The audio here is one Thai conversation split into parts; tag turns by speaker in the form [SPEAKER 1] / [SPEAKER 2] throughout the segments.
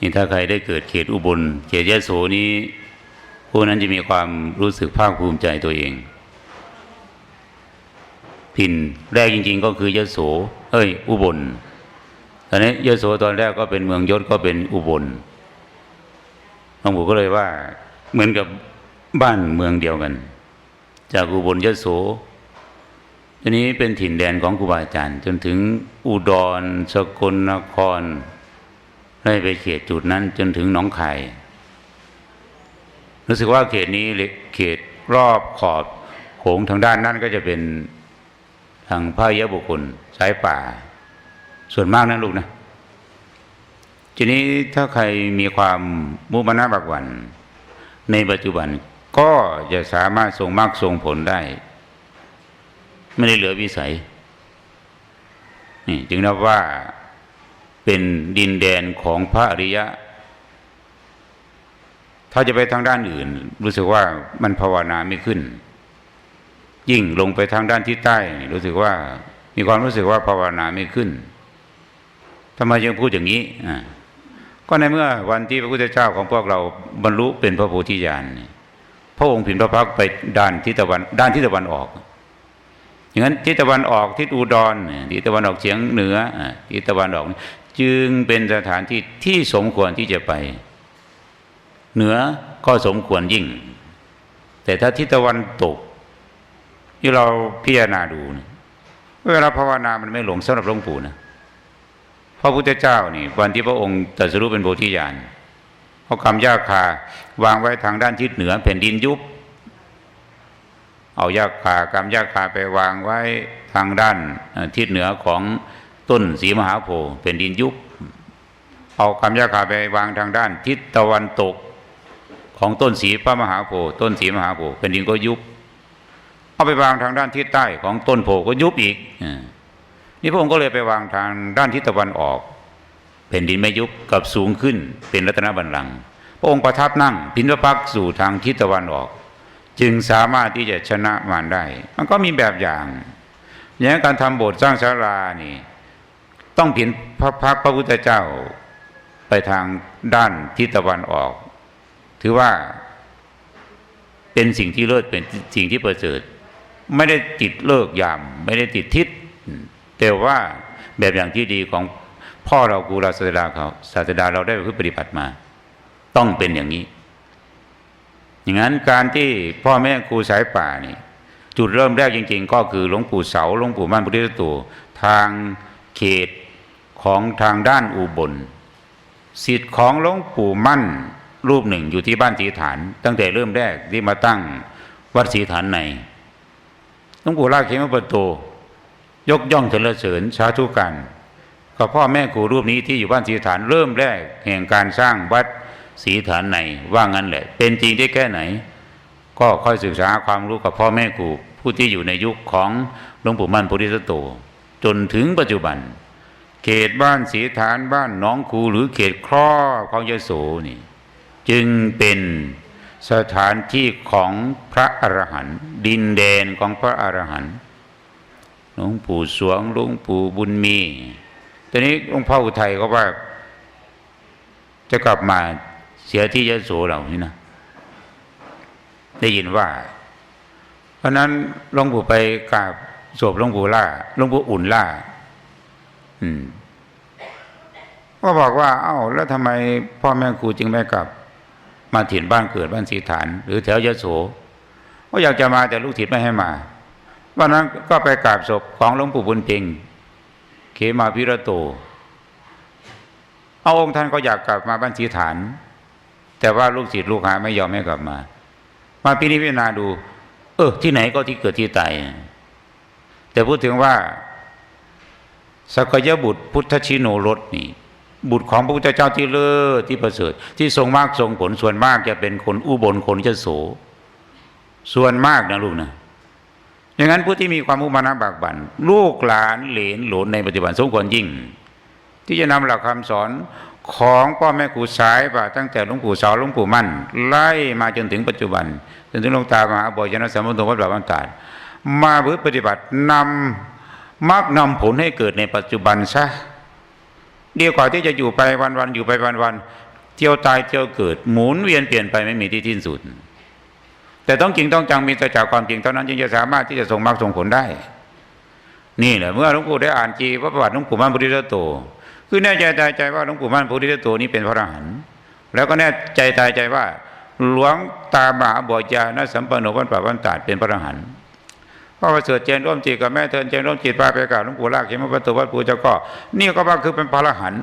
[SPEAKER 1] นี่ถ้าใครได้เกิดเขตอุบล เขตยะโสนี้ผู้นั้นจะมีความรู้สึกภาคภูมิใจตัวเอง ถิ่นแรกจริง ๆ ก็คือยะโส เอ้ย อุบลตอนนี้ยะโสตอนแรกก็เป็นเมืองยศก็เป็นอุบลหลวงปู่ก็เลยว่า เหมือนกับบ้านเมืองเดียวกัน จากอุบลยะโสทีนี้เป็นถิ่นแดนของครูบาอาจารย์ จนถึงอุดรสกลนคร ไล่ไปเขตจุดนั้นจนถึงหนองคายรู้สึกว่าเขตนี้เขตรอบขอบโขงทางด้านนั้นก็จะเป็นทางพระยะบุคคลสายป่า ส่วนมากนะลูกนะทีนี้ถ้าใครมีความมุมานะบักวัน ในปัจจุบันก็จะสามารถส่งมรรคส่งผลได้ ไม่ได้เหลือวิสัยนี่จึงนับว่า เป็นดินแดนของพระอริยะ ถ้าจะไปทางด้านอื่น รู้สึกว่ามันภาวนาไม่ขึ้น ยิ่งลงไปทางด้านทิศใต้ รู้สึกว่ามีความรู้สึกว่าภาวนาไม่ขึ้นทำไมยังพูดอย่างนี้ก็ในเมื่อวันที่พระพุทธเจ้าของพวกเราบรรลุเป็นพระโพธิญาณพระองค์ผินพระพักไปด้านทิศตะวันด้านทิศตะวันออกอย่างนั้นทิศตะวันออกทิศอุดรทิศตะวันออกเฉียงเหนือทิศตะวันออก จึงเป็นสถานที่ที่สมควรที่จะไป เหนือก็สมควรยิ่ง แต่ถ้าทิศตะวันตก ที่เราพิจารณาดูนะเวลาภาวนามันไม่หลงสำหรับหลวงปู่นะพระพุทธเจ้านี่วันที่พระองค์ตรัสรู้เป็นโพธิญาณเขากำยาคาวางไว้ทางด้านทิศเหนือแผ่นดินยุบ เอายาคากำยาคาไปวางไว้ทางด้านทิศเหนือของ ต้นสีมหาโพธิ์แผ่นดินยุบเอากำยาคาไปวางทางด้าน ทิศตะวันตกของต้นสีพระมหาโพธิ์ต้นสีมหาโพธิ์แผ่นดินก็ยุบเอาไปวางทางด้านทิศใต้ของต้นโพก็ยุบอีกนี่พระองค์ก็เลยไปวางทางด้านทิศตะวันออกแผ่นดินไม่ยุบกับสูงขึ้นเป็นรัตนบัลลังก์พระองค์ประทับนั่งพินพพักสู่ทางทิศตะวันออก จึงสามารถที่จะชนะมารได้ มันก็มีแบบอย่างอย่างการทำโบสถ์สร้างศาลานี่ ต้องผินพระพักพระพุทธเจ้าไปทางด้านทิศตะวันออก ถือว่าเป็นสิ่งที่เลิศเป็นสิ่งที่ประเสริฐไม่ได้ติดเลิกยาม ไม่ได้ติดทิศแต่ว่าแบบอย่างที่ดีของพ่อเราครูเราศาสดาเขาศาสดาเราได้ไปปฏิบัติมา ต้องเป็นอย่างนี้ อย่างนั้นการที่พ่อแม่ครูสายป่านี่ จุดเริ่มแรกจริง ๆ ก็คือหลวงปู่เสาหลวงปู่มั่นพุทธตูทางเขต ของทางด้านอุบลสิทธิ์ของหลวงปู่มั่นรูปหนึ่งอยู่ที่บ้านสีฐาน ตั้งแต่เริ่มแรกที่มาตั้งวัดสีฐานในหลวงปู่ลาเขมปโตยกย่องเสรรเสริญสาธุการกับพ่อแม่ครูรูปนี้ที่อยู่บ้านศรีฐานเริ่มแรกแห่งการสร้างวัดศรีฐานในว่างั้นแหละ เป็นจริงได้แค่ไหน ก็ค่อยศึกษาความรู้กับพ่อแม่ครูผู้ที่อยู่ในยุคของหลวงปู่มั่นโพธิสัตโตจนถึงปัจจุบัน เขตบ้านศรีฐานบ้านหน้องคูหรือเขตครอบของยโสนี่จึงเป็นสถานที่ของพระอรหันต์ดินแดนของพระอรหันต์หลวงปู่สวงหลวงปู่บุญมีตอนนี้หลวงพ่ออุทัยก็ว่า จะกลับมาเสียที่ยโสเรานี่นะได้ยินว่า เพราะนั้นหลวงปู่ไปกราบศพหลวงปู่ล่าหลวงปู่อุ่นล่า ก็บอกว่า เอ้า แล้วทำไมพ่อแม่ครูจึงไม่กลับ มาถิ่นบ้านเกิดบ้านสีฐาน หรือแถวยโสก็อยากจะมาแต่ลูกศิษย์ไม่ให้มาวันนั้นก็ไปกราบศพของหลวงปู่บุญเพ็งเขมาพิระโต เอาองค์ท่านก็อยากกลับมาบ้านศรีฐาน แต่ว่าลูกศิษย์ลูกหาไม่ยอมให้กลับมา มาพินิจพิจารณาดู เออที่ไหนก็ที่เกิดที่ตายแต่พูดถึงว่า สกยบุตรพุทธชิโนรสนี่ บุตรของพระพุทธเจ้าที่เลิศที่ประเสริฐ ที่ทรงมากทรงผลส่วนมากจะเป็นคนอุบลคนจะโส ส่วนมากนะลูกนะอย่างนั้นผู้ที่มีความมุมานะบากบัน่นลูกหลานเหลนหลนในปัจจุบันสมควรยิ่ง ที่จะนำหลักคำสอนของพ่อแม่ครูสายป่าตั้งแต่หลวงปู่เสาหลวงปู่มั่น ไล่มาจนถึงปัจจุบัน จนถึงหลวงตามหาบอยนสัมพุทโธวัดบาบันตาดมาพื่อปฏิบัตินำ มักนำผลให้เกิดในปัจจุบันซะดีกว่าที่จะอยู่ไปวันๆอยู่ไปวันๆเที่ยวตายเที่ยวเกิด หมุนเวียนเปลี่ยนไปไม่มีที่สิ้นสุด แต่ต้องจริงต้องจังมีแต่จากความจริงเท่านั้นจึงจะสามารถที่จะส่งมรรคส่งผลได้ นี่แหละเมื่อหลวงปู่ได้อ่านจีพระประวัติหลวงปู่มั่นพุทธิโต คือแน่ใจตายใจว่าหลวงปู่มั่นพุทธิโตนี้เป็นพระอรหันต์แล้วก็แน่ใจตายใจว่า หลวงตามหาบอยาณสัมปันโนวัดป่าวันตาดเป็นพระอรหันต์ พระประเสริฐเจนร่วมจิตกับแม่เทินเจนร่วมจิตพาไปกราบหลวงปู่ลากเขมประตูวัดปู่เจ้าก็นี่ก็ว่าคือเป็นพระอรหันต์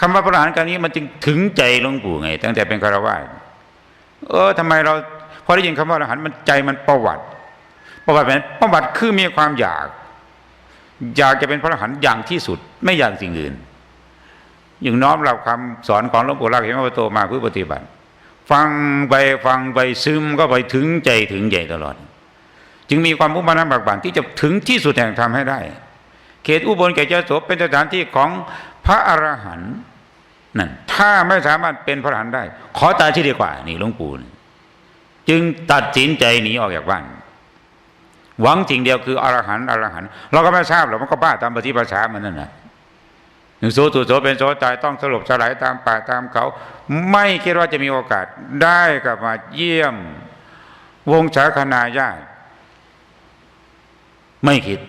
[SPEAKER 1] คำว่าพระอรหันต์กันนี้มันจึงถึงใจหลวงปู่ไง ตั้งแต่เป็นคารวะเออทำไมเราพอได้ยินคำว่าอรหันต์มันใจมันประวัติ ประวัติเป็นประวัติคือมีความอยาก อยากจะเป็นพระอรหันต์อย่างที่สุดไม่อย่ากสิ่งอื่นอย่างน้อมรับคำสอนของหลวงปู่ลากเขมประตูมาเพื่อปฏิบัติ ฟังไปฟังไปซึมก็ไปถึงใจถึงใจตลอด จึงมีความมุ่งมั่นบักบั่นที่จะถึงที่สุดแห่งธรรมให้ได้ เขตอุบลแก่เจ้าโสเป็นสถานที่ของพระอรหันต์นั่นถ้าไม่สามารถเป็นพระอรหันต์ได้ ขอตายที่ดีกว่า นี่หลวงปู่จึงตัดสินใจหนีออกจากบ้านหวังสิ่งเดียวคืออรหันต์อรหันต์เราก็ไม่ทราบหรอกมันก็บ้าตามปฏิภาษามันนั่นนะหนึ่งโสตุโสเป็นโสตายต้องสลบสลายตามป่าตามเขา ไม่คิดว่าจะมีโอกาสได้กลับมาเยี่ยม วงศาคณาญาติ ไม่คิด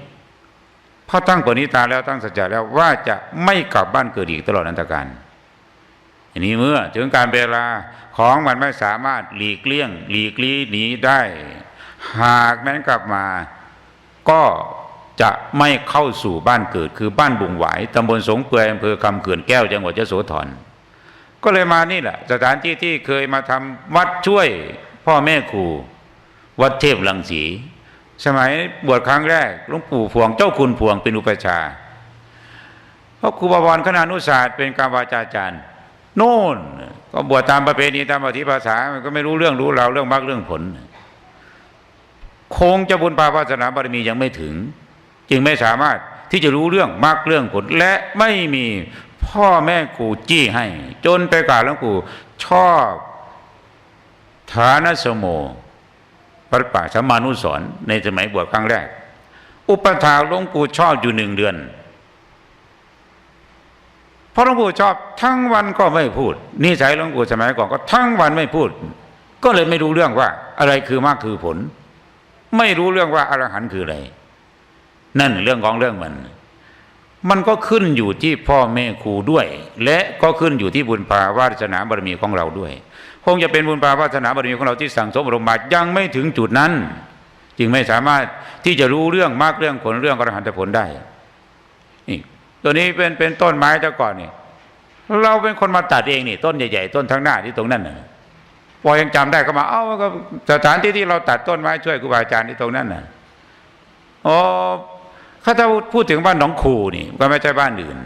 [SPEAKER 1] เพราะตั้งปณิตาแล้วตั้งสัจจะแล้วว่าจะไม่กลับบ้านเกิดอีกตลอดอันตการอันนี้เมื่อถึงการเวลาของมันไม่สามารถหลีกเลี่ยง หลีกลี่หนีได้ หากแม้นกลับมา ก็จะไม่เข้าสู่บ้านเกิด คือบ้านบุงหวายตำบลสงเปือยอำเภอคำเขื่อนแก้วจังหวัดยโสธรก็เลยมานี่แหละ สถานที่ที่เคยมาทำวัดช่วย พ่อแม่ครูวัดเทพลังสี สมัยบวชครั้งแรกหลวงปู่พวงเจ้าคุณพวงเป็นอุปชาเพราะครูบวรคณานุศาสตร์เป็นการวาจาจารย์โน่น ก็บวชตามประเพณีตามปฏิภาษามันก็ไม่รู้เรื่องรู้ราวเรื่องมรรคเรื่องผล คงจะบุญปาวาสนาบารมียังไม่ถึง จึงไม่สามารถที่จะรู้เรื่องมรรคเรื่องผล และไม่มีพ่อแม่ครูจี้ให้ จนไปกราบหลวงปู่ชอบฐานสโม พระป่าสมมานุสรณ์ในสมัยบวชครั้งแรก อุปถาหลวงปู่ชอบอยู่หนึ่งเดือนเพราะหลวงปู่ชอบทั้งวันก็ไม่พูดนิสัยหลวงปู่สมัยก่อนก็ทั้งวันไม่พูด ก็เลยไม่รู้เรื่องว่า อะไรคือมรรคคือผล ไม่รู้เรื่องว่าอรหันต์คืออะไร นั่นเรื่องของเรื่องมัน มันก็ขึ้นอยู่ที่พ่อแม่ครูด้วย และก็ขึ้นอยู่ที่บุญภาวาสนาบารมีของเราด้วย คงจะเป็นบุญภาวาสนาบารมีของเราที่สั่งสมบรมมายังไม่ถึงจุดนั้น จึงไม่สามารถที่จะรู้เรื่องมากเรื่องผลเรื่องอรหันตผลได้นี่ตัวนี้เป็นเป็นต้นไม้แต่ก่อนนี่เราเป็นคนมาตัดเองนี่ ต้นใหญ่ๆต้นทั้งหน้าที่ตรงนั้นน่ะพอยังจำได้ก็มา เอ้าก็สถานที่ที่เราตัดต้นไม้ช่วยครูบาอาจารย์ที่ตรงนั้นน่ะอ๋อถ้าถ้าพูดถึงบ้านหนองคูนี่ ก็ไม่ใช่บ้านอื่น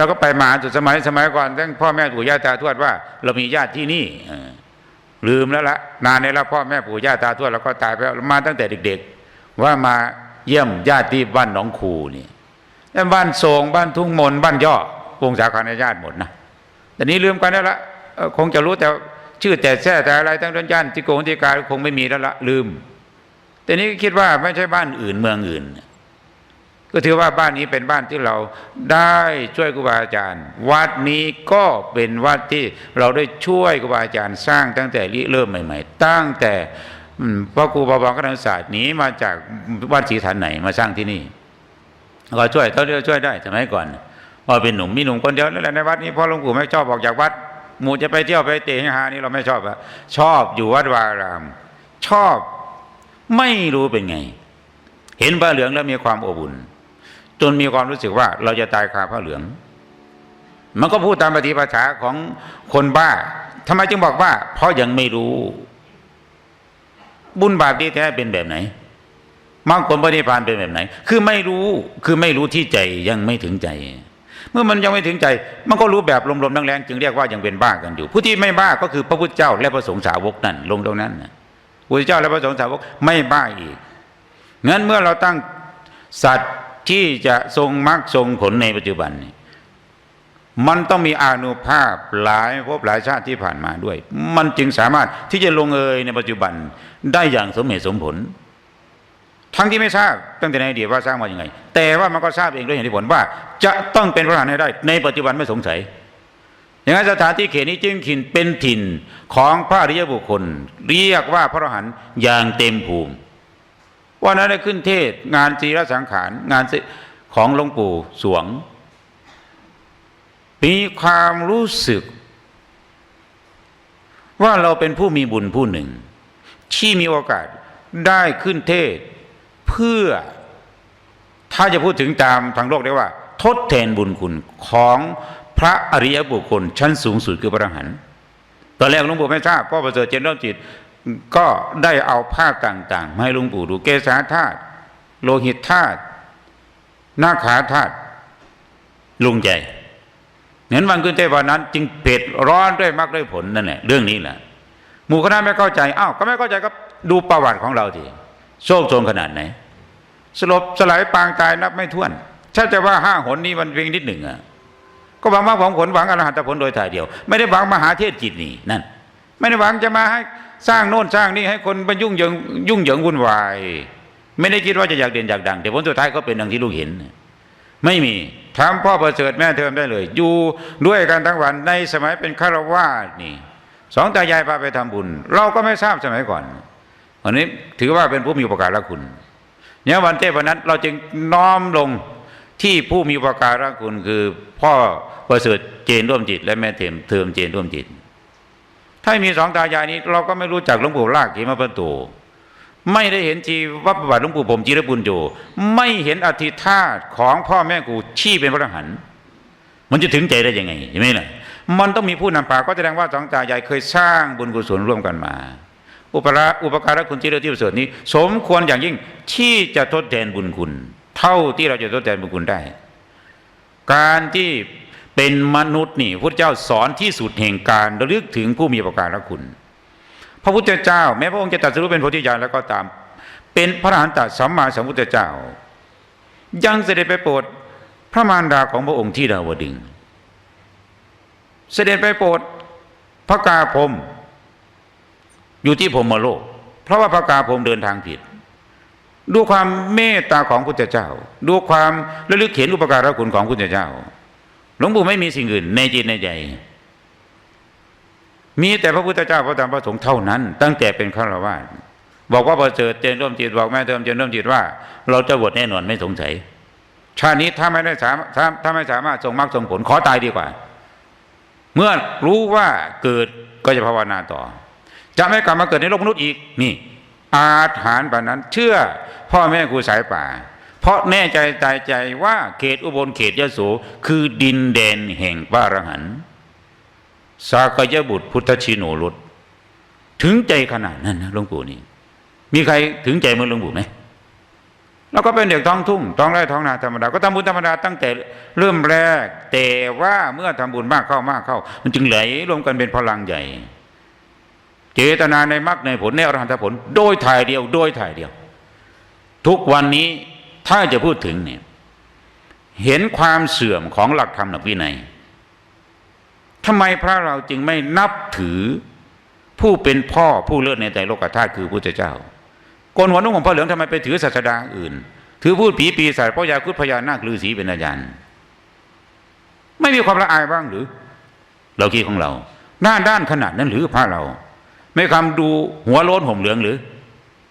[SPEAKER 1] เราก็ไปมาจุดสมัยสมัยก่อนทั้งพ่อแม่ปู่ย่าตาทวดว่า เรามีญาติที่นี่ลืมแล้วละนานในแล้วพ่อแม่ปู่ย่าตาทวดเราก็ตายไปแล้วมาตั้งแต่เด็ก ๆ ว่ามาเยี่ยมญาติที่บ้านหนองคูนี่แล้วบ้านโศงบ้านทุ่งมนบ้านย่อวงสาคาญาติหมดนะแต่นี้ลืมกันแล้วละเอ่อคงจะรู้แต่ชื่อแต่แท้แต่อะไรทั้งด้านย่านที่โกงที่กาคงไม่มีแล้วละลืม แต่นี้คิดว่าไม่ใช่บ้านอื่นเมืองอื่น ก็ถือว่าบ้านนี้เป็นบ้านที่เราได้ช่วยครูบาอาจารย์ วัดนี้ก็เป็นวัดที่เราได้ช่วยครูบาอาจารย์ สร้างตั้งแต่ริเริ่มใหม่ ๆ ตั้งแต่พ่อครูบาบองคณศาสตร์หนีมาจากวัดศรีฐานไหนมาสร้างที่นี่ก็ช่วยเท่าที่เราช่วยได้สมัยก่อนพอเป็นหนุ่มมีหนุ่มคนเดียวนั่นแหละในวัดนี้พ่อหลวงปู่ไม่ชอบออกจากวัดหมู่จะไปเที่ยวไปเตะหานี่เราไม่ชอบอะชอบอยู่วัดวาราม ชอบไม่รู้เป็นไง เห็นผ้าเหลืองแล้วมีความอบอุ่น จนมีความรู้สึกว่าเราจะตายคาผ้าเหลือง มันก็พูดตามปฏิปทาของคนบ้าทำไมจึงบอกว่า เพราะยังไม่รู้ บุญบาปที่แท้เป็นแบบไหนมรรคผลปฏิพานเป็นแบบไหน คือไม่รู้คือไม่รู้ที่ใจยังไม่ถึงใจ เมื่อมันยังไม่ถึงใจ มันก็รู้แบบลมๆแรงๆจึงเรียกว่ายังเป็นบ้ากันอยู่ ผู้ที่ไม่บ้าก็คือพระพุทธเจ้าและพระสงฆ์สาวกนั่นลงตรงนั้นนะพระพุทธเจ้าและพระสงฆ์สาวกไม่บ้าอีกงั้นเมื่อเราตั้งสัตว์ ที่จะทรงมรรคทรงผลในปัจจุบันนี้มันต้องมีอนุภาพหลายภพหลายชาติที่ผ่านมาด้วย มันจึงสามารถที่จะลงเอยในปัจจุบันได้อย่างสมเหตุสมผล ทั้งที่ไม่ทราบตั้งแต่ในอดีตว่าสร้างมาอย่างไง แต่ว่ามันก็ทราบเองด้วยเหตุผลว่า จะต้องเป็นพระอรหันต์ให้ได้ ในปัจจุบันไม่สงสัย อย่างนั้นสถานที่เขตนี้จึงขินเป็นถิ่นของพระอริยบุคคล เรียกว่าพระอรหันต์อย่างเต็มภูมิ วันนั้นได้ขึ้นเทศงานจีรสังขาร งานของหลวงปู่สวง มีความรู้สึก ว่าเราเป็นผู้มีบุญผู้หนึ่ง ที่มีโอกาสได้ขึ้นเทศ เพื่อถ้าจะพูดถึงตามทางโลกได้ว่า ทดแทนบุญคุณของพระอริยบุคคลชั้นสูงสุดคือพระอรหันต์ตอนแรกหลวงปู่ไม่ทราบพ่อประเสริฐเจนร่มจิต ก็ได้เอาภาพต่าง ๆ มาให้หลวงปู่ดูเกษาธาตุโลหิตธาตุนาขาธาตุลุงใจเห็นวันขึ้นเทวันนั้น จึงเผ็ดร้อนด้วยมรรคด้วยผลนั่นแหละเรื่องนี้แหละหมู่คณะไม่เข้าใจอ้าวก็ไม่เข้าใจก็ดูประวัติของเราทีโชคโชนขนาดไหน สลบสลายปางตายนับไม่ถ้วนถ้าจะว่าห้าหนนี้มันเพียงนิดหนึ่งอะก็หวังว่าผมผลหวังอรหัตผลโดยถ่ายเดียว ไม่ได้หวังมหาเทศจิตนี่นั่น ไม่ได้หวังจะมาให้ สร้างโน่นสร้างนี่ให้คนมันยุ่งเหยิงยุ่งเหยิงวุ่นวาย ไม่ได้คิดว่าจะอยากเด่นอยากดัง แต่ผลสุดท้ายก็เป็นดังที่ลูกเห็น ไม่มีถามพ่อประเสริฐแม่เทอมได้เลย อยู่ด้วยกันทั้งวันในสมัยเป็นฆราวาสนี่สองตายายพาไปทำบุญ เราก็ไม่ทราบสมัยก่อนวันนี้ถือว่าเป็นผู้มีอุปการะคุณเนี่ยวันเทศวันนั้นเราจึงน้อมลงที่ผู้มีอุปการะคุณคือพ่อประเสริฐเจนร่วมจิต และแม่เทมเทอมเจนร่วมจิต ถ้ามีสองตายายนี้ เราก็ไม่รู้จักหลวงปู่ลากขีมาประตู ไม่ได้เห็นชีวประวัติหลวงปู่ผมจีรบุญโยไม่เห็นอธิธาตของพ่อแม่กูชี้เป็นพระอรหันต์มันจะถึงใจได้ยังไงใช่ไหมล่ะมันต้องมีผู้นำพาก็แสดงว่าสองตายายเคยสร้างบุญกุศลร่วมกันมา อุปราอุปการะคุณที่เลิศที่ประเสริฐนี้ สมควรอย่างยิ่งที่จะทดแทนบุญคุณ เท่าที่เราจะทดแทนบุญคุณได้ การที่ เป็นมนุษย์นี่พระเจ้าสอนที่สุดแห่งการระลึกถึงผู้มีอุปการะคุณ พระพุทธเจ้า แม้พระองค์จะตรัสรู้เป็นโพธิญาณแล้วก็ตาม เป็นพระอรหันตสัมมาสัมพุทธเจ้า ยังเสด็จไปโปรดพระมารดาของพระองค์ที่ดาวดึง เสด็จไปโปรดพระกาพรมอยู่ที่พรมโลก เพราะว่าพระกาพรมเดินทางผิด ดูความเมตตาของพุทธเจ้า ดูความระลึกเห็นอุปการะคุณของพุทธเจ้า หลวงปู่ไม่มีสิ่งอื่น ในจิตในใจ มีแต่พระพุทธเจ้าพระธรรมพระสงฆ์เท่านั้น ตั้งแต่เป็นฆราวาสบอกว่าประเสริฐเจนร่วมจิตบอกแม่เติมเจนร่วมจิตว่า เราจะบวชแน่นอนไม่สงสัย ชาตินี้ถ้าไม่ได้สามถ้าถ้าไม่สามารถส่งมรรคส่งผลขอตายดีกว่า เมื่อรู้ว่าเกิดก็จะภาวนาต่อ จะไม่กลับมาเกิดในโลกมนุษย์อีกนี่ อาถรรพ์แบบนั้น เชื่อพ่อแม่ครูสายป่า เพราะแน่ใจตายใจว่าเขตอุบลเขตยโสคือดินแดนแห่งพระอรหันต์สากยบุตรพุทธชิโนรุตถึงใจขนาดนั้นนะหลวงปู่นี่มีใครถึงใจเหมือนหลวงปู่ไหมเราก็เป็นเด็กท้องทุ่งท้องไร่ท้องนาธรรมดาก็ทำบุญธรรมดาตั้งแต่เริ่มแรก แต่ว่าเมื่อทำบุญมากเข้ามากเข้า มันจึงไหลรวมกันเป็นพลังใหญ่ เจตนาในมรรคในผลในอรหันตผล โดยถ่ายเดียว โดยถ่ายเดียว ทุกวันนี้ ถ้าจะพูดถึงเนี่ยเห็นความเสื่อมของหลักธรรมหลักวินัยทำไมพระเราจึงไม่นับถือผู้เป็นพ่อผู้เลิศในใจโลกธาตุคือพระพุทธเจ้าโกนหัวนุ่งของพระเหลืองทำไมไปถือศาสดาอื่น ถือพูดผีปีศาจพระยาคุดพญานาคฤาษีเป็นอาจารย์ไม่มีความละอายบ้างหรือ เราคิดของเราหน้าด้านขนาดนั้นหรือพระเรา ไม่คำดูหัวโล้นห่มเหลืองหรือ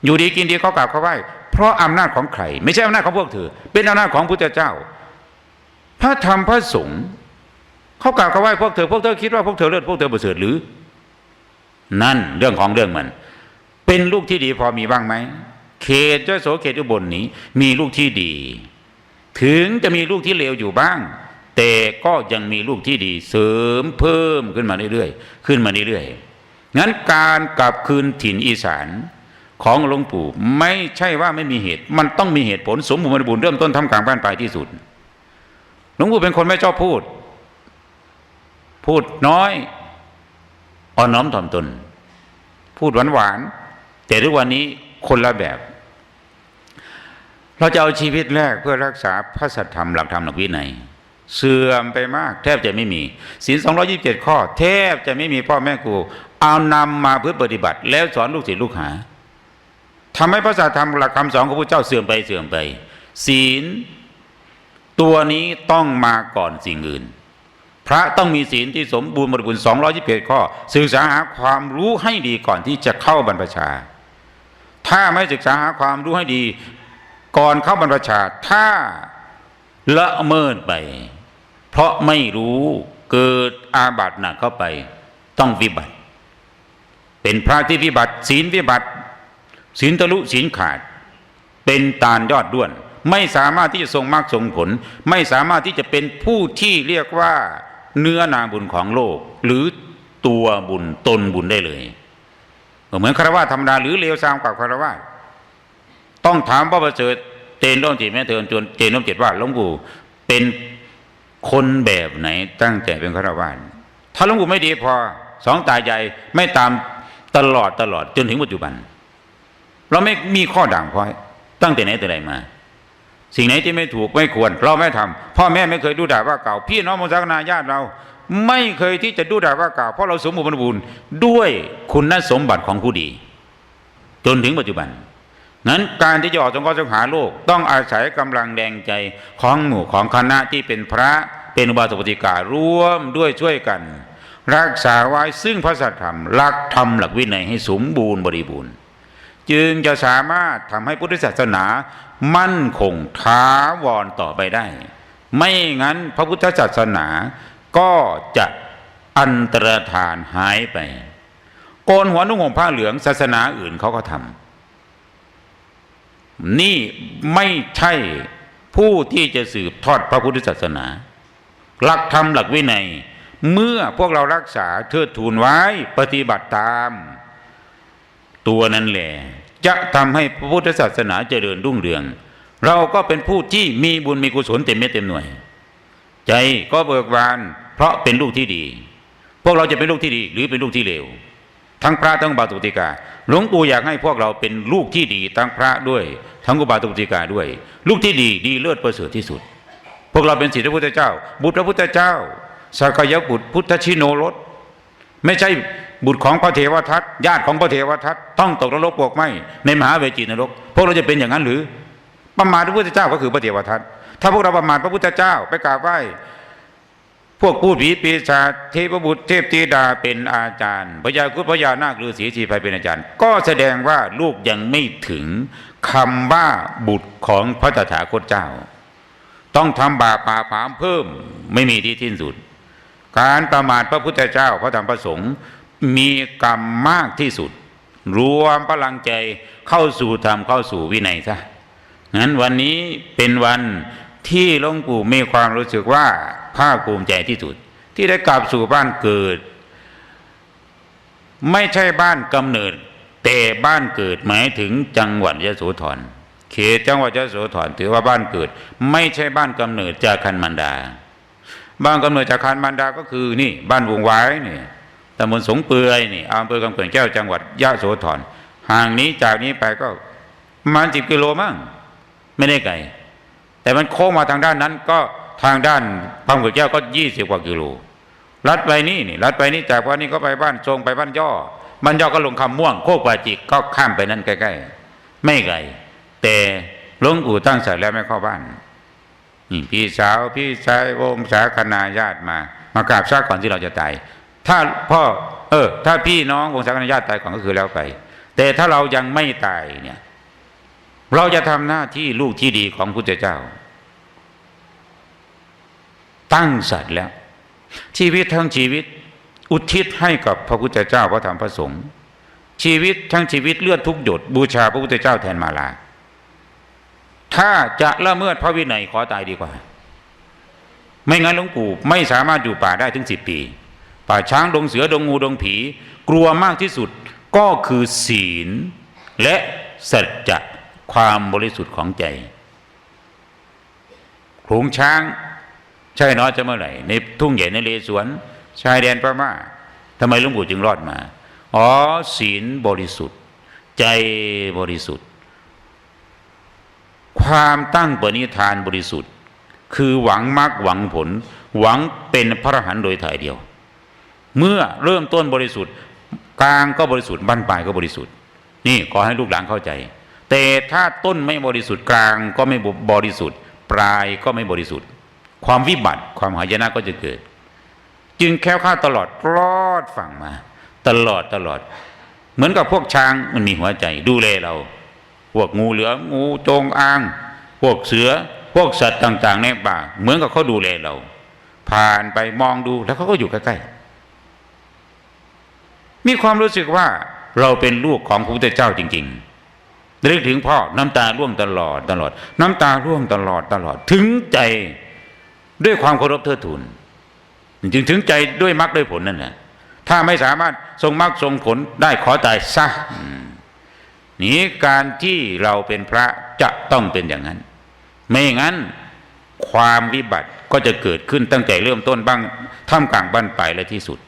[SPEAKER 1] อยู่ดีกินดีเขากราบเขาไหว้ เพราะอำนาจของใคร ไม่ใช่อำนาจของพวกเธอ เป็นอำนาจของพุทธเจ้า พระธรรมพระสงฆ์เขากราบเขาไหว้พวกเธอพวกเธอคิดว่าพวกเธอเลิศพวกเธอประเสริฐหรือ นั่นเรื่องของเรื่องมัน เป็นลูกที่ดีพอมีบ้างไหมเขตจ้อยโสเขตอุบลนี้ มีลูกที่ดี ถึงจะมีลูกที่เลวอยู่บ้าง แต่ก็ยังมีลูกที่ดีเสริมเพิ่มขึ้นมาเรื่อยๆขึ้นมาเรื่อยๆงั้นการกลับคืนถิ่นอีสาน ของหลวงปู่ไม่ใช่ว่าไม่มีเหตุ มันต้องมีเหตุผลสมบูรณ์บุญเริ่มต้นทำกลางบ้านปลายที่สุดหลวงปู่เป็นคนไม่ชอบพูด พูดน้อยอ่อนน้อมถ่อมตน พูดหวานหวานแต่ทุกวันนี้คนละแบบ เราจะเอาชีวิตแรกเพื่อรักษาพระสัทธรรมหลักธรรมหลักวินัยเสื่อมไปมาก แทบจะไม่มีศีลสองยี่สิบเจ็ดข้อ แทบจะไม่มีพ่อแม่ครูเอานำมาเพื่อปฏิบัติ แล้วสอนลูกศิษย์ลูกหา ทำให้พระสัทธรรมหลักคำสอนของพระเจ้าเสื่อมไปเสื่อมไป ศีล ตัวนี้ต้องมาก่อนสิ่งอื่น พระต้องมีศีลที่สมบูรณ์บริบูรณ์221ข้อ ศึกษาหาความรู้ให้ดีก่อนที่จะเข้าบรรพชา ถ้าไม่ศึกษาหาความรู้ให้ดีก่อนเข้าบรรพชา ถ้าละเมิดไป เพราะไม่รู้เกิดอาบัติหนักเข้าไป ต้องวิบัติ เป็นพระที่วิบัติ ศีลวิบัติ ศีลทะลุศีลขาด เป็นตาลยอดด้วน ไม่สามารถที่จะทรงมรรคทรงผล ไม่สามารถที่จะเป็นผู้ที่เรียกว่าเนื้อนาบุญของโลก หรือตัวบุญตนบุญได้เลย เหมือนคารวะธรรมดาหรือเลวทรามกับคารวะต้องถามพระประเสริฐเจนร่มจิตแม่เทินจนเจนร่มจิตว่าหลวงปู่เป็นคนแบบไหนตั้งใจเป็นคารวะถ้าหลวงปู่ไม่ดีพอสองตายใหญ่ไม่ตามตลอดตลอดจนถึงปัจจุบัน เราไม่มีข้อด่างพร้อยตั้งแต่ไหนแต่ไรมา สิ่งไหนที่ไม่ถูกไม่ควร เราไม่ทำพ่อแม่ไม่เคยดูด่าว่าเก่า พี่น้องมงสักนาญาติเรา ไม่เคยที่จะดูด่าว่าเก่าเพราะเราสมบูรณ์บริบูรณ์ด้วยคุณสมบัติของผู้ดี จนถึงปัจจุบันนั้นการที่จะออกสงเคราะห์สงหาโลก ต้องอาศัยกำลังแรงใจของหมู่ของคณะที่เป็นพระเป็นอุบาสกปฏิการ่วมด้วยช่วยกัน รักษาไว้ซึ่งพระสัทธรรมหลักธรรมหลักวินัยให้สมบูรณ์บริบูรณ์ จึงจะสามารถทำให้พุทธศาสนามั่นคงท้าวรต่อไปได้ ไม่งั้นพระพุทธศาสนาก็จะอันตรธานหายไป โกนหัวนุ่งห่มผ้าเหลืองศาสนาอื่นเขาก็ทำนี่ไม่ใช่ผู้ที่จะสืบทอดพระพุทธศาสนา หลักธรรมหลักวินัย เมื่อพวกเรารักษาเทิดทูนไว้ปฏิบัติตาม ตัวนั้นแหละ จะทำให้พระพุทธศาสนาเจริญรุ่งเรือง เราก็เป็นผู้ที่มีบุญมีกุศลเต็มเม็ดเต็มหน่วย ใจก็เบิกบาน เพราะเป็นลูกที่ดี พวกเราจะเป็นลูกที่ดี หรือเป็นลูกที่เลวทั้งพระทั้งบาตุติกา หลวงปู่อยากให้พวกเราเป็นลูกที่ดี ทั้งพระด้วย ทั้งอุบาตุติกาด้วย ลูกที่ดีดีเลิศประเสริฐที่สุด พวกเราเป็นศิษย์พระพุทธเจ้า บุตรพระพุทธเจ้าสักยบุตรพุทธชิโนรสไม่ใช่ บุตรของพระเทวทัตญาติของพระเทวทัตต้องตกนรกปวกไหมในมหาเวจีนรก พวกเราจะเป็นอย่างนั้นหรือ ประมาทพระพุทธเจ้าก็คือพระเทวทัตถ้าพวกเราประมาทพระพุทธเจ้าไปกราบไหว้พวกพูดผีปีศาจเทพบุตรเทพธิดาเป็นอาจารย์พญาคุดพญานาคฤาษีชีพไพเป็นอาจารย์ ก็แสดงว่าลูกยังไม่ถึงคำว่าบุตรของพระตถาคตเจ้า ต้องทำบาปป่าผามเพิ่มไม่มีที่สิ้นสุด การประมาทพระพุทธเจ้าพระธรรมพระสงฆ์ มีกรรมมากที่สุด รวมพลังใจเข้าสู่ธรรมเข้าสู่วินัยซะงั้นวันนี้เป็นวันที่หลวงปู่มีความรู้สึกว่าภาคภูมิใจที่สุด ที่ได้กลับสู่บ้านเกิด ไม่ใช่บ้านกำเนิด แต่บ้านเกิดหมายถึงจังหวัดยโสธรเขตจังหวัดยโสธรถือว่าบ้านเกิด ไม่ใช่บ้านกำเนิดจากคันมันดา บ้านกำเนิดจากคันมันดาก็คือนี่ บ้านวงไว้นี่ ตำบลสงเปือยนี่อำเภอกำเขื่อนแก้วจังหวัดยะโสธรห่างนี้จากนี้ไปก็ประมาณสิบกิโลมั้งไม่ได้ไกลแต่มันโค้งมาทางด้านนั้น ก็ทางด้านพังเขื่อนแก้วก็ยี่สิบกว่ากิโลลัดไปนี่นี่ลัดไปนี่จากวันนี้ก็ไปบ้านทรงไปบ้านย่อบ้านย่อก็ลงคำม่วงโคกปาจิกก็ข้ามไปนั่นใกล้ๆไม่ไกลแต่หลวงปู่ตั้งใจแล้วไม่เข้าบ้านนี่พี่สาวพี่ชายวงศาคณาญาติมา มากราบซากก่อนที่เราจะตาย ถ้าพ่อเออ ถ้าพี่น้องวงศาคณาญาติตายก่อนก็คือแล้วไป แต่ถ้าเรายังไม่ตายเนี่ย เราจะทำหน้าที่ลูกที่ดีของพุทธเจ้า ตั้งสัตว์แล้ว ชีวิตทั้งชีวิต อุทิศให้กับพระพุทธเจ้าพระธรรมพระสงฆ์ชีวิตทั้งชีวิตเลือดทุกหยดบูชาพระพุทธเจ้าแทนมาลา ถ้าจะละเมิดพระวินัยขอตายดีกว่า ไม่งั้นหลวงปู่ไม่สามารถอยู่ป่าได้ถึงสิบปี ป่าช้างดงเสือดงงูดงผี กลัวมากที่สุดก็คือศีล และสัจจะความบริสุทธิ์ของใจโขลงช้าง ใช่น้อยจะเมื่อไหร่ ในทุ่งใหญ่ในเลสวน ชายแดนพม่าทำไมหลวงปู่จึงรอดมา อ๋อศีลบริสุทธิ์ ใจบริสุทธิ์ ความตั้งปณิธานบริสุทธิ์ คือหวังมรรคหวังผล หวังเป็นพระอรหันต์โดยถ่ายเดียว เมื่อเริ่มต้นบริสุทธิ์ กลางก็บริสุทธิ์บั้นปลายก็บริสุทธิ์ นี่ขอให้ลูกหลานเข้าใจ แต่ถ้าต้นไม่บริสุทธิ์กลางก็ไม่บริสุทธิ์ ปลายก็ไม่บริสุทธิ์ ความวิบัติความหายนะก็จะเกิด จึงแค้วคลาตลอดรอดฝั่งมา ตลอดตลอด เหมือนกับพวกช้างมันมีหัวใจ ดูแลเรา พวกงูเหลือมงูจงอาง พวกเสือพวกสัตว์ต่าง ๆ ในป่า เหมือนกับเขาดูแลเรา ผ่านไปมองดูแล้วเขาก็อยู่ใกล้ๆ มีความรู้สึกว่าเราเป็นลูกของพระพุทธเจ้าจริงๆนึกถึงพ่อน้ำตาร่วงตลอดตลอด น้ำตาร่วงตลอดตลอด ถึงใจด้วยความเคารพเทิดทูนจึงถึงใจด้วยมรรคด้วยผลนั่นแหละถ้าไม่สามารถทรงมรรคทรงผลได้ขอตายซะนี่การที่เราเป็นพระจะต้องเป็นอย่างนั้น ไม่อย่างนั้นความวิบัติก็จะเกิดขึ้นตั้งแต่เริ่มต้นบ้างท่ามกลางบ้านปลายและที่สุด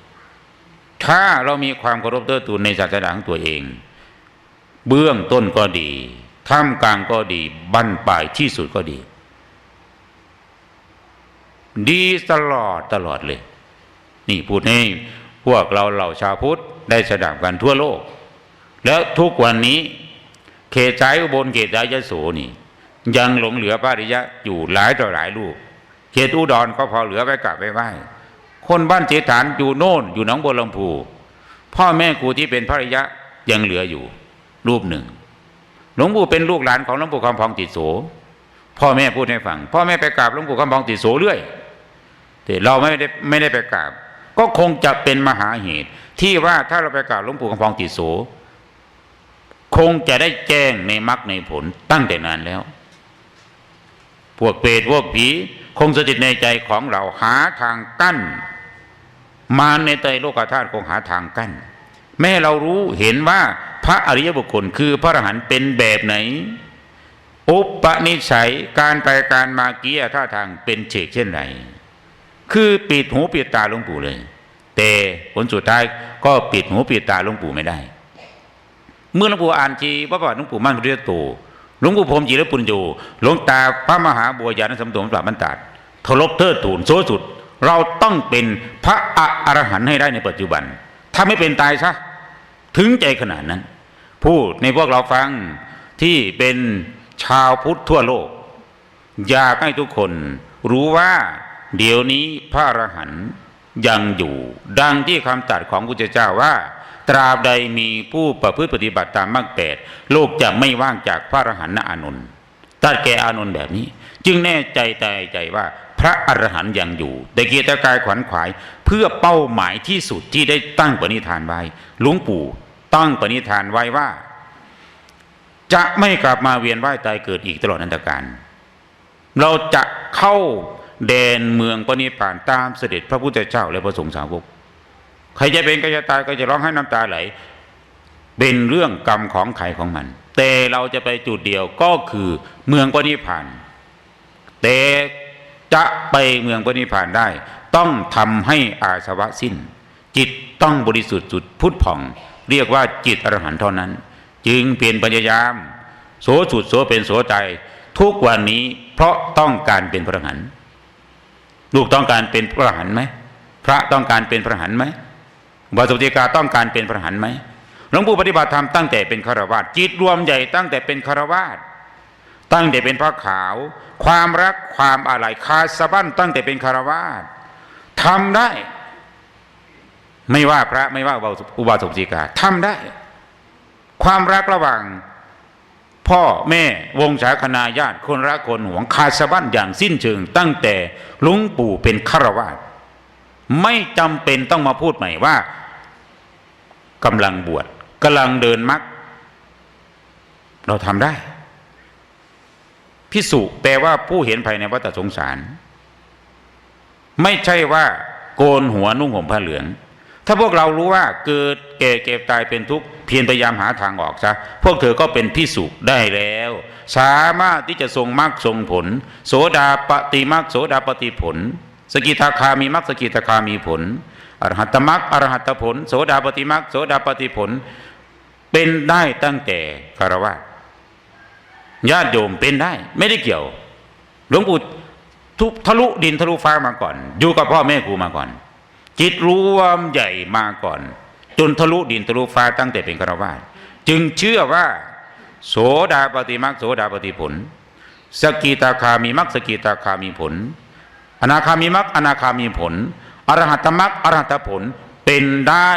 [SPEAKER 1] ถ้าเรามีความเคารพเทิดทูนในศาสนาของตัวเอง เบื้องต้นก็ดีท่ามกลางก็ดีบั้นปลายที่สุดก็ดี ดีตลอดตลอดเลย นี่พูดให้พวกเราเหล่าชาวพุทธได้สดับกันทั่วโลก แล้วทุกวันนี้ เขตสายอุบลเขตสายยโสนี่ ยังหลงเหลือพระริยะอยู่หลายต่อหลายลูกเขตอุดรก็พอเหลือไปกลับไปไหว้ คนบ้านเจฐานอยู่โน่น อยู่หนองบัวลำพู พ่อแม่ครูที่เป็นพระริยะยังเหลืออยู่ รูปหนึ่ง หลวงปู่เป็นลูกหลานของหลวงปู่คำพองติดโส พ่อแม่พูดให้ฟัง พ่อแม่ไปกราบหลวงปู่คำพองติดโสเรื่อย แต่เราไม่ได้ไม่ได้ไปกราบ ก็คงจะเป็นมหาเหตุ ที่ว่าถ้าเราไปกราบหลวงปู่คำพองติดโส คงจะได้แจ้งในมรรคในผลตั้งแต่นานแล้ว พวกเปรตพวกผีคงสถิตในใจของเราหาทางกั้น มารในใจโลกธาตุคงหาทางกั้น แม่เรารู้เห็นว่าพระอริยบุคคลคือพระอรหันต์เป็นแบบไหน อุปนิสัยการไปการมาเกียท่าทางเป็นเฉกเช่นไรคือปิดหูปิดตาหลวงปู่เลย แต่ผลสุดท้ายก็ปิดหูปิดตาหลวงปู่ไม่ได้ เมื่อหลวงปู่อ่านจีพระประวัติหลวงปู่มั่นเรียโตหลวงปู่พรมจีรปุญโญหลวงตาพระมหาบัวยานสมโตมปราบบรรดทลบเทิดทูนโซสุด เราต้องเป็นพระอรหันต์ให้ได้ในปัจจุบัน ถ้าไม่เป็นตายซะถึงใจขนาดนั้น พูดในพวกเราฟังที่เป็นชาวพุทธทั่วโลก อยากให้ทุกคนรู้ว่าเดี๋ยวนี้พระอรหันต์ยังอยู่ ดังที่คำตรัสของพระพุทธเจ้าว่า ตราบใดมีผู้ประพฤติปฏิบัติตามมรรคแปดโลกจะไม่ว่างจากพระอรหันต์อานนท์ตัดแก่อานนท์แบบนี้ จึงแน่ใจใจใจว่า พระอรหันต์ยังอยู่แต่เกียรติกายขวัญขวาย เพื่อเป้าหมายที่สุดที่ได้ตั้งปณิธานไว้หลวงปู่ตั้งปณิธานไว้ว่า จะไม่กลับมาเวียนว่ายตายเกิดอีกตลอดนันตการ เราจะเข้าแดนเมืองปณิพานตามเสด็จพระพุทธเจ้าและพระสงฆ์สาวกใครจะเป็นใครจะตายก็จะร้องให้น้ำตาไหล เป็นเรื่องกรรมของใครของมัน แต่เราจะไปจุดเดียวก็คือเมืองปณิพานแต่ จะไปเมืองปณิพานได้ ต้องทำให้อาสวะสิ้น จิตต้องบริสุทธิ์สุดพุทธผ่อง เรียกว่าจิตอรหันต์เท่านั้น จึงเปลี่ยนพยายาม โสสุดโสเป็นโสใจ ทุกวันนี้เพราะต้องการเป็นพระอรหันต์ลูกต้องการเป็นพระอรหันต์ไหมพระต้องการเป็นพระอรหันต์ไหมบาสุติกาต้องการเป็นพระอรหันต์ไหมหลวงปู่ปฏิบัติธรรมตั้งแต่เป็นคารวาสจิตรวมใหญ่ตั้งแต่เป็นคารวาสตั้งแต่เป็นพระขาว ความรักความอะไรคาสะบั้นตั้งแต่เป็นคารวาสทำได้ ไม่ว่าพระไม่ว่าอุบาสกจิกาทำได้ ความรักระหว่าง พ่อแม่วงศาคณาญาติคนรักคนหวงคาสะบั้นอย่างสิ้นเชิง ตั้งแต่ลุงปู่เป็นคารวาสไม่จำเป็นต้องมาพูดใหม่ว่ากำลังบวชกำลังเดินมักเราทำได้ พิสุแปลว่าผู้เห็นภายในวัฏสงสาร ไม่ใช่ว่าโกนหัวนุ่งห่มผ้าเหลือง ถ้าพวกเรารู้ว่าเกิดแก่เก็บตายเป็นทุกข์เพียรพยายามหาทางออกซะพวกเธอก็เป็นพิสุได้แล้ว สามารถที่จะทรงมรรคทรงผล โสดาปฏิมรรคโสดาปฏิผล สกิทาคามีมรรคสกิทาคามีผลอรหัตมรรคอรหัตผล โสดาปฏิมรรคโสดาปฏิผล เป็นได้ตั้งแต่คารวะ ญาติโยมเป็นได้ ไม่ได้เกี่ยว หลวงปู่ทุทะลุดินทะลุฟ้ามาก่อน อยู่กับพ่อแม่ครูมาก่อน จิตรวมใหญ่มาก่อน จนทะลุดินทะลุฟ้าตั้งแต่เป็นคารวะจึงเชื่อว่า โสดาปฏิมรรคโสดาปฏิผล สกิตาคามีมรรคสกิตาคามีผล อนาคามีมรรคอนาคามีผลอรหัตมรรคอรหัตผลเป็นได้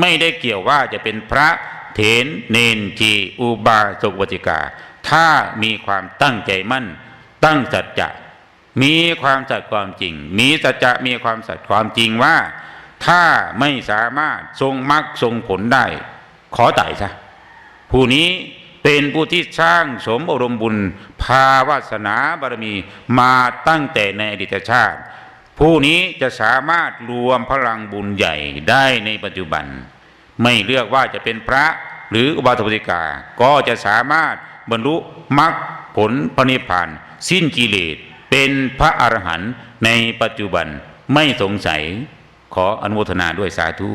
[SPEAKER 1] ไม่ได้เกี่ยวว่าจะเป็นพระเถนเนนจีอุบาสกวติกา ถ้ามีความตั้งใจมั่น ตั้งสัจจะมีความสัตย์ความจริง มีสัจจะมีความสัตย์ความจริงว่า ถ้าไม่สามารถทรงมรรคทรงผลได้ ขอไต่ซะผู้นี้เป็นผู้ที่สร้างสมอารมณ์บุญ ภาวาสนาบารมีมาตั้งแต่ในอดีตชาติ ผู้นี้จะสามารถรวมพลังบุญใหญ่ได้ในปัจจุบัน ไม่เลือกว่าจะเป็นพระหรืออุบาสกปฏิกา ก็จะสามารถ บรรลุมรรคผลพระนิพพาน สิ้นกิเลสเป็นพระอรหันต์ในปัจจุบันไม่สงสัยขออนุโมทนาด้วยสาธุ